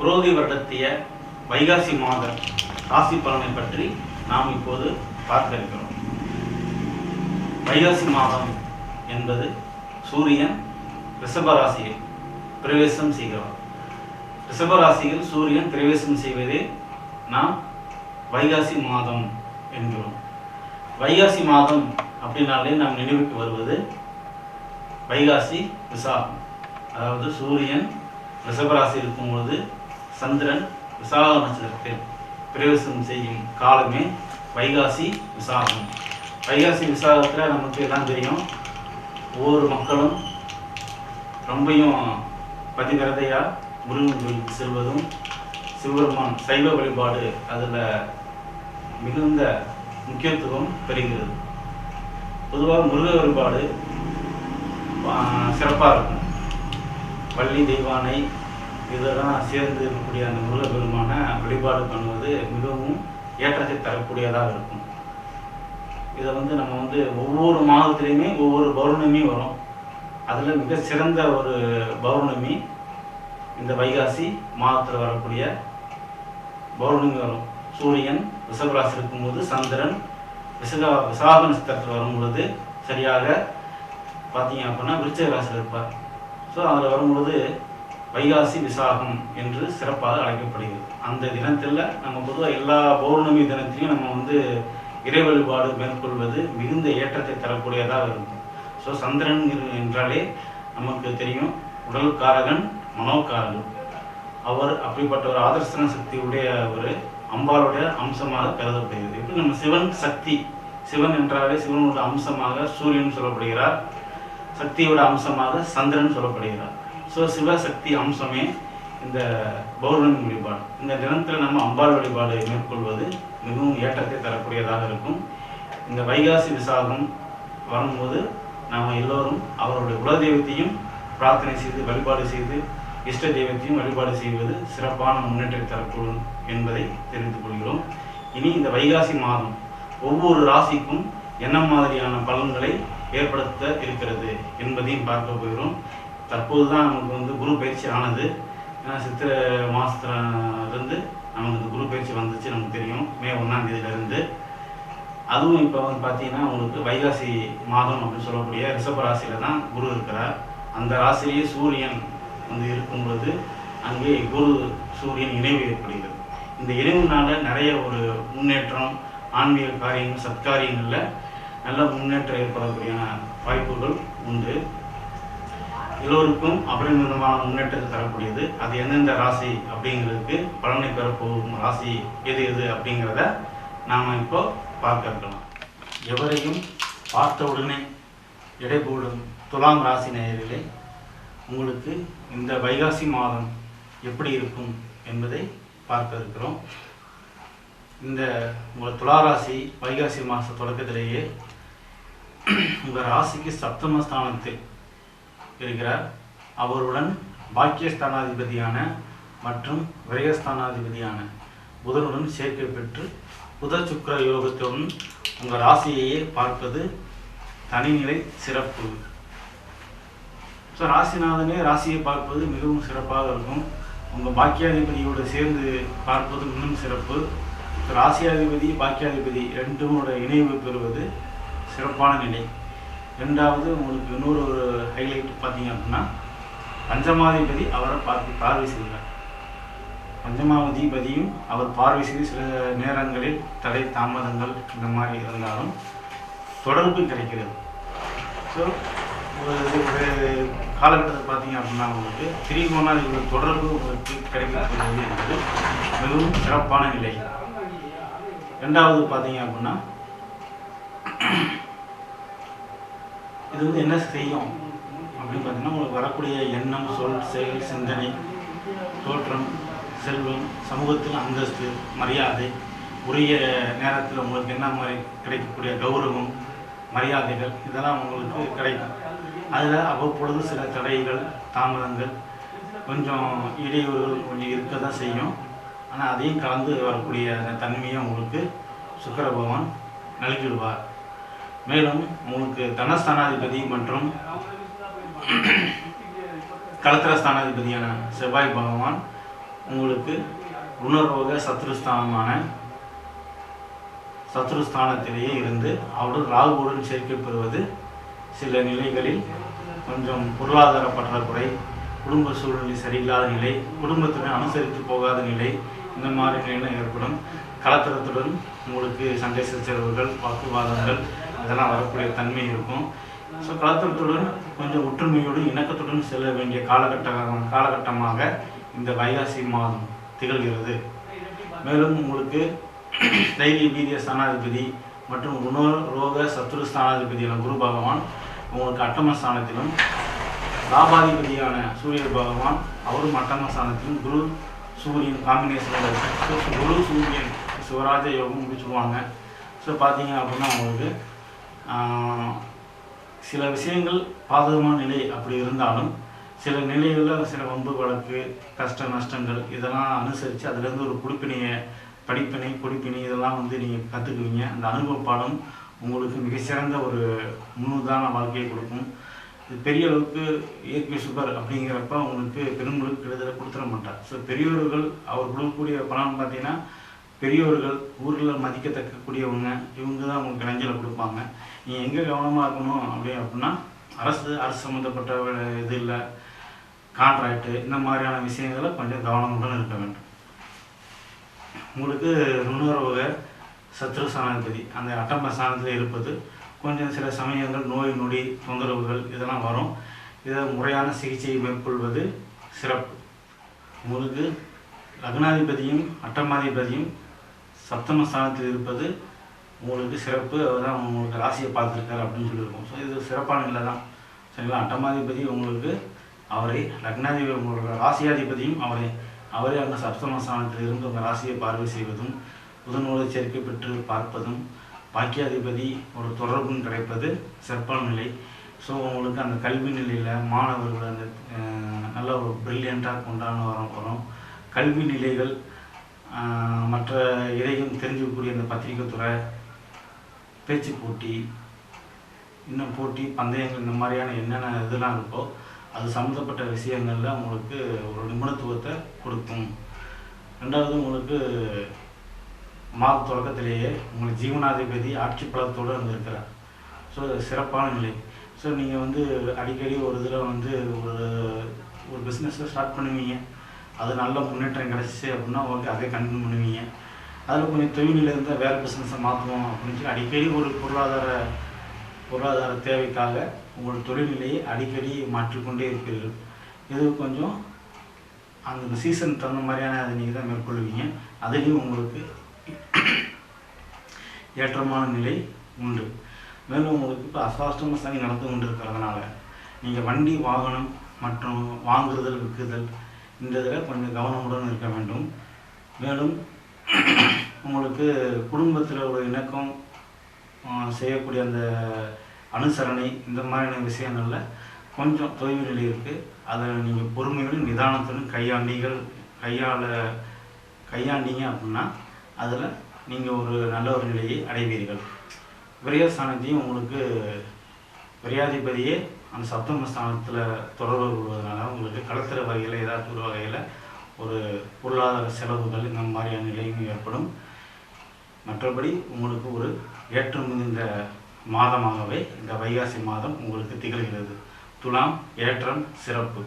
புரோதி வருடத்திய வைகாசி மாத ராசி பலனை பற்றி நாம் இப்போது பார்க்க இருக்கிறோம். வைகாசி மாதம் என்பது சூரியன் ரிஷப ராசியில் பிரவேசம் செய்கிறார். ரிஷப ராசியில் சூரியன் பிரவேசம் செய்வதே நாம் வைகாசி மாதம் என்கிறோம். வைகாசி மாதம் அப்படின்னாலே நாம் நினைவுக்கு வருவது வைகாசி விசாகம். அதாவது சூரியன் ரிஷபராசி இருக்கும்பொழுது சந்திரன் விசாக நட்சத்திரத்தில் பிரவேசம் செய்யும் காலமே வைகாசி விசாகம். வைகாசி விசாகத்தில் நமக்கு எல்லாம் தெரியும் ஒவ்வொரு மக்களும் ரொம்பையும் பதிவிரதையாக முருகன் கோயிலுக்கு செல்வதும் சிவபெருமான் சைவ வழிபாடு அதில் மிகுந்த முக்கியத்துவம் பெறுகிறது. பொதுவாக முருக வழிபாடு சிறப்பாக இருக்கும். வள்ளி தெய்வானை இதெல்லாம் சேர்ந்து இருக்கக்கூடிய அந்த முருக பெருமான வழிபாடு பண்ணுவது மிகவும் ஏற்றத்தை தரக்கூடியதாக இருக்கும். இதை வந்து நம்ம வந்து ஒவ்வொரு மாதத்துலேயுமே ஒவ்வொரு பௌர்ணமி வரும். அதில் மிக சிறந்த ஒரு பௌர்ணமி இந்த வைகாசி மாதத்தில் வரக்கூடிய பௌர்ணமி வரும். சூரியன் ரிஷபராசி இருக்கும்போது சந்திரன் விசகா விசாக நட்சத்திரத்தில் வரும் பொழுது சரியாக பார்த்தீங்க அப்படின்னா விருச்சக ராசியில் இருப்பார். ஸோ அதில் வரும்பொழுது வைகாசி விசாகம் என்று சிறப்பாக அழைக்கப்படுகிறது. அந்த தினத்தில் நம்ம பொதுவாக எல்லா பௌர்ணமி தினத்திலையும் நம்ம வந்து இறை வழிபாடு மேற்கொள்வது மிகுந்த ஏற்றத்தை தரக்கூடியதாக இருக்கும். ஸோ சந்திரன் என்றாலே நமக்கு தெரியும் உடல் காரகன் மனோகாரகன். அவர் அப்படிப்பட்ட ஒரு ஆதர்சன சக்தி உடைய ஒரு அம்பாளுடைய அம்சமாக கருதப்படுகிறது. இப்போ நம்ம சிவன் சக்தி சிவன் என்றாலே சிவனோட அம்சமாக சூரியன் சொல்லப்படுகிறார் சக்தியோட அம்சமாக சந்திரன் சொல்லப்படுகிறார். ஸோ சிவசக்தி அம்சமே இந்த பௌர்ணமி வழிபாடு. இந்த தினத்தில் நம்ம அம்பாள் வழிபாடு மேற்கொள்வது மிகவும் ஏற்றத்தை தரக்கூடியதாக இருக்கும். இந்த வைகாசி விசாகம் வரும்போது நாம் எல்லோரும் அவருடைய குலதெய்வத்தையும் பிரார்த்தனை செய்து வழிபாடு செய்து இஷ்ட தெய்வத்தையும் வழிபாடு செய்வது சிறப்பான முன்னேற்றம் தரக்கூடும் என்பதை தெரிந்து கொள்கிறோம். இனி இந்த வைகாசி மாதம் ஒவ்வொரு ராசிக்கும் என்ன மாதிரியான பலன்களை ஏற்படுத்த இருக்கிறது என்பதையும் பார்க்க போகிறோம். தற்போது தான் நமக்கு வந்து குரு பயிற்சி ஆனது. ஏன்னா சித்திரை மாதத்துலேருந்து நமக்கு இந்த குரு பயிற்சி வந்துச்சு நமக்கு தெரியும். மே ஒன்றாம் தேதியிலேருந்து. அதுவும் இப்போ வந்து பார்த்தீங்கன்னா உங்களுக்கு வைகாசி மாதம் அப்படின்னு சொல்லக்கூடிய ரிஷப ராசியில் தான் குரு இருக்கிறார். அந்த ராசியிலேயே சூரியன் வந்து இருக்கும் பொழுது அங்கே குரு சூரியன் இணைவு ஏற்படுகிறது. இந்த இணைவுனால நிறைய ஒரு முன்னேற்றம் ஆன்மீக காரியங்கள் சத்காரியங்களில் நல்ல முன்னேற்றம் ஏற்படக்கூடிய வாய்ப்புகள் உண்டு. எல்லோருக்கும் அபரிமிதமான முன்னேற்றத்தை தரக்கூடியது. அது எந்தெந்த ராசி அப்படிங்கிறதுக்கு பலனை பெறப்போகும் ராசி எது எது அப்படிங்கிறத நாம் இப்போ பார்க்க இருக்கலாம். எவரையும் பார்த்தவுடனே உடனே போடும் துலாம் ராசி நேயர்களே உங்களுக்கு இந்த வைகாசி மாதம் எப்படி இருக்கும் என்பதை பார்க்க இருக்கிறோம். இந்த உங்கள் துலா ராசி வைகாசி மாத தொடக்கத்திலேயே உங்கள் ராசிக்கு சப்தம ஸ்தானத்தில் இருக்கிறார் அவருடன் பாக்கியஸ்தானாதிபதியான மற்றும் விரயஸ்தானாதிபதியான புதனுடன் சேர்க்கை பெற்று புத சுக்கர யோகத்துடன் உங்கள் ராசியையே பார்ப்பது தனிநிலை சிறப்பு. ஸோ ராசிநாதனே ராசியை பார்ப்பது மிகவும் சிறப்பாக இருக்கும். உங்கள் பாக்கியாதிபதியோடு சேர்ந்து பார்ப்பது இன்னும் சிறப்பு. ராசியாதிபதி பாக்கியாதிபதி ரெண்டுமோட இணைவு பெறுவது சிறப்பான நிலை. ரெண்டாவது உங்களுக்கு இன்னொரு ஒரு ஹைலைட் பார்த்தீங்க அப்படின்னா பஞ்சமாதிபதி அவரை பார்த்து பார்வை செய்கிறார். பஞ்சமாதிபதியும் அவர் பார்வை செய்து சில நேரங்களில் தடை தாமதங்கள் இந்த மாதிரி இருந்தாலும் தொடர்பு கிடைக்கிறது. ஸோ ஒரு ஒரு காலகட்டத்தில் பார்த்தீங்க அப்படின்னா உங்களுக்கு திரிகோணாதிபதி தொடர்பு உங்களுக்கு கிடைக்கக்கூடியது என்பது மிகவும் சிறப்பான நிலை. ரெண்டாவது பார்த்தீங்க அப்படின்னா இது வந்து என்ன செய்யும்? அப்படின்னு பார்த்தீங்கன்னா உங்களுக்கு வரக்கூடிய எண்ணம் சொல் செயல் சிந்தனை தோற்றம் செல்வம் சமூகத்தில் அந்தஸ்து மரியாதை உரிய நேரத்தில் உங்களுக்கு என்ன மாதிரி கிடைக்கக்கூடிய கௌரவம் மரியாதைகள் இதெல்லாம் உங்களுக்கு கிடைக்கும். அதில் அவ்வப்பொழுது சில தடைகள் தாமதங்கள் கொஞ்சம் இடையூறுகள் கொஞ்சம் இருக்க தான் செய்யும். ஆனால் அதையும் கலந்து வரக்கூடிய தன்மையை உங்களுக்கு சுக்கர பகவான் நல்கிடுவார். மேலும் உங்களுக்கு தனஸ்தானாதிபதி மற்றும் கலத்திர ஸ்தானாதிபதியான செவ்வாய் பகவான் உங்களுக்கு உணர்வோக சத்ருஸ்தானமான சத்ருஸ்தானத்திலேயே இருந்து அவருடன் ராகுவுடன் சேர்க்கை பெறுவது சில நிலைகளில் கொஞ்சம் பொருளாதார பற்றாக்குறை குடும்ப சூழ்நிலை சரியில்லாத நிலை குடும்பத்துடன் அனுசரித்து போகாத நிலை இந்த மாதிரி நிலையெல்லாம் ஏற்படும். கலத்தரத்துடன் உங்களுக்கு சண்டை சச்சரவுகள் வாக்குவாதங்கள் அதெல்லாம் வரக்கூடிய தன்மை இருக்கும். ஸோ கலத்தரத்துடன் கொஞ்சம் ஒற்றுமையோடு இணக்கத்துடன் செல்ல வேண்டிய காலகட்ட காலகட்டமாக இந்த வைகாசி மாதம் திகழ்கிறது. மேலும் உங்களுக்கு தைரிய வீரிய ஸ்தானாதிபதி மற்றும் குண ரோக சத்ரு ஸ்தானாதிபதியான குரு பகவான் உங்களுக்கு அட்டம ஸ்தானத்திலும் லாபாதிபதியான சூரிய பகவான் அவரும் அட்டம ஸ்தானத்திலும் குரு சூரியன் காம்பினேஷனில் ஸோ குரு சூரியன் சிவராஜ யோகம் அப்படின்னு சொல்லுவாங்க ஸோ பார்த்தீங்க அப்படின்னா உங்களுக்கு சில விஷயங்கள் பாதகமான நிலை அப்படி இருந்தாலும் சில நிலைகளில் சில வம்பு வழக்கு கஷ்ட நஷ்டங்கள் இதெல்லாம் அனுசரித்து அதுலேருந்து ஒரு குடிப்பினையை படிப்பினை குடிப்பினை இதெல்லாம் வந்து நீங்கள் கற்றுக்குவீங்க அந்த அனுபவ பாடம் உங்களுக்கு மிகச்சிறந்த ஒரு முன்னுதான வாழ்க்கையை கொடுக்கும். இது பெரிய அளவுக்கு இயற்கை சுகர் அப்படிங்கிறப்ப உங்களுக்கு பெருங்களுக்கு கெடுதலை கொடுத்துட மாட்டார். ஸோ பெரியவர்கள் அவர் கொடுக்கக்கூடிய பலன் பார்த்தீங்கன்னா பெரியவர்கள் ஊரில் மதிக்கத்தக்கக்கூடியவங்க இவங்க தான் உங்களுக்கு இளைஞரை கொடுப்பாங்க. நீங்கள் எங்கே கவனமாக இருக்கணும் அப்படி அப்படின்னா அரசு அரசு சம்மந்தப்பட்ட இது இல்லை கான்ட்ராக்டு இந்த மாதிரியான விஷயங்களை கொஞ்சம் கவனமுடன் இருக்க வேண்டும். உங்களுக்கு நுண்ணுறவுக சத்ரு சாணாதிபதி அந்த அட்டம சாணத்தில் இருப்பது கொஞ்சம் சில சமயங்கள் நோய் நொடி தொந்தரவுகள் இதெல்லாம் வரும். இதை முறையான சிகிச்சையை மேற்கொள்வது சிறப்பு. உங்களுக்கு லக்னாதிபதியும் அட்டமாதிபதியும் சப்தம ஸ்தானத்தில் இருப்பது உங்களுக்கு சிறப்பு அவர் தான் உங்களுக்கு ராசியை பார்த்துருக்காரு அப்படின்னு சொல்லியிருக்கோம். ஸோ இது சிறப்பான நிலை தான். சரிங்களா? அட்டமாதிபதி உங்களுக்கு அவரை லக்னாதிபதி உங்களோட ராசியாதிபதியும் அவரை அவரே அந்த சப்தம ஸ்தானத்தில் இருந்து உங்கள் ராசியை பார்வை செய்வதும் புதனோடு சேர்க்கை பெற்று பார்ப்பதும் பாக்கியாதிபதி ஒரு தொடர்பும் கிடைப்பது சிறப்பான நிலை. ஸோ உங்களுக்கு அந்த கல்வி நிலையில் மாணவர்கள் அந்த நல்ல ஒரு ப்ரில்லியண்ட்டாக கொண்டாட வரும் வரும் கல்வி நிலைகள் மற்ற இதையும் தெரிஞ்சுக்கக்கூடிய அந்த பத்திரிக்கை துறை பேச்சு போட்டி இன்னும் போட்டி பந்தயங்கள் இந்த மாதிரியான என்னென்ன இதெல்லாம் இருக்கோ அது சம்மந்தப்பட்ட விஷயங்களில் உங்களுக்கு ஒரு நிபுணத்துவத்தை கொடுக்கும். ரெண்டாவது உங்களுக்கு மாத தொடக்கத்திலேயே உங்களுக்கு ஜீவனாதிபதி ஆட்சி பலத்தோடு வந்து இருக்கிறார் ஸோ சிறப்பான நிலை. ஸோ நீங்கள் வந்து அடிக்கடி ஒரு இதில் வந்து ஒரு ஒரு பிஸ்னஸை ஸ்டார்ட் பண்ணுவீங்க. அது நல்ல முன்னேற்றம் கிடச்சிச்சு அப்படின்னா ஓகே அதே கண்டினியூ பண்ணுவீங்க. அதில் கொஞ்சம் தொழிலில் இருந்தால் வேறு பிஸ்னஸை மாற்றுவோம் அப்படின்னு சொல்லி அடிக்கடி ஒரு பொருளாதார பொருளாதார தேவைக்காக உங்களோட தொழில்நிலையை அடிக்கடி மாற்றிக்கொண்டே இருப்பீர்கள் இது கொஞ்சம் அந்த சீசன் தகுந்த மாதிரியான அதை நீங்கள் தான் மேற்கொள்வீங்க. அதுலேயும் உங்களுக்கு ஏற்றமான நிலை உண்டு. மேலும் உங்களுக்கு இப்போ அசாஷ்டம சனி நடந்து கொண்டு இருக்கிறதுனால நீங்கள் வண்டி வாகனம் மற்றும் வாங்குறதல் விற்குதல் இந்த இதில் கொஞ்சம் கவனமுடன் இருக்க வேண்டும். மேலும் உங்களுக்கு குடும்பத்தில் ஒரு இணக்கம் செய்யக்கூடிய அந்த அனுசரணை இந்த மாதிரியான விஷயங்களில் கொஞ்சம் தொய்வு நிலை இருக்குது அதை நீங்கள் பொறுமையோடும் நிதானத்துடன் கையாண்டீங்கள் கையாள கையாண்டீங்க அப்படின்னா அதில் நீங்கள் ஒரு நல்ல ஒரு நிலையை அடைவீர்கள். விரயஸ்தானத்தையும் உங்களுக்கு விரையாதிபதியே அந்த சப்தம ஸ்தானத்தில் தொடர்பு கொள்வதனால உங்களுக்கு கடத்துகிற வகையில் ஏதாச்சும் ஒரு வகையில் ஒரு பொருளாதார செலவுகள் இந்த மாதிரியான நிலையும் ஏற்படும். மற்றபடி உங்களுக்கு ஒரு ஏற்றம் மிகுந்த மாதமாகவே இந்த வைகாசி மாதம் உங்களுக்கு திகழ்கிறது. துலாம் ஏற்றம் சிறப்பு.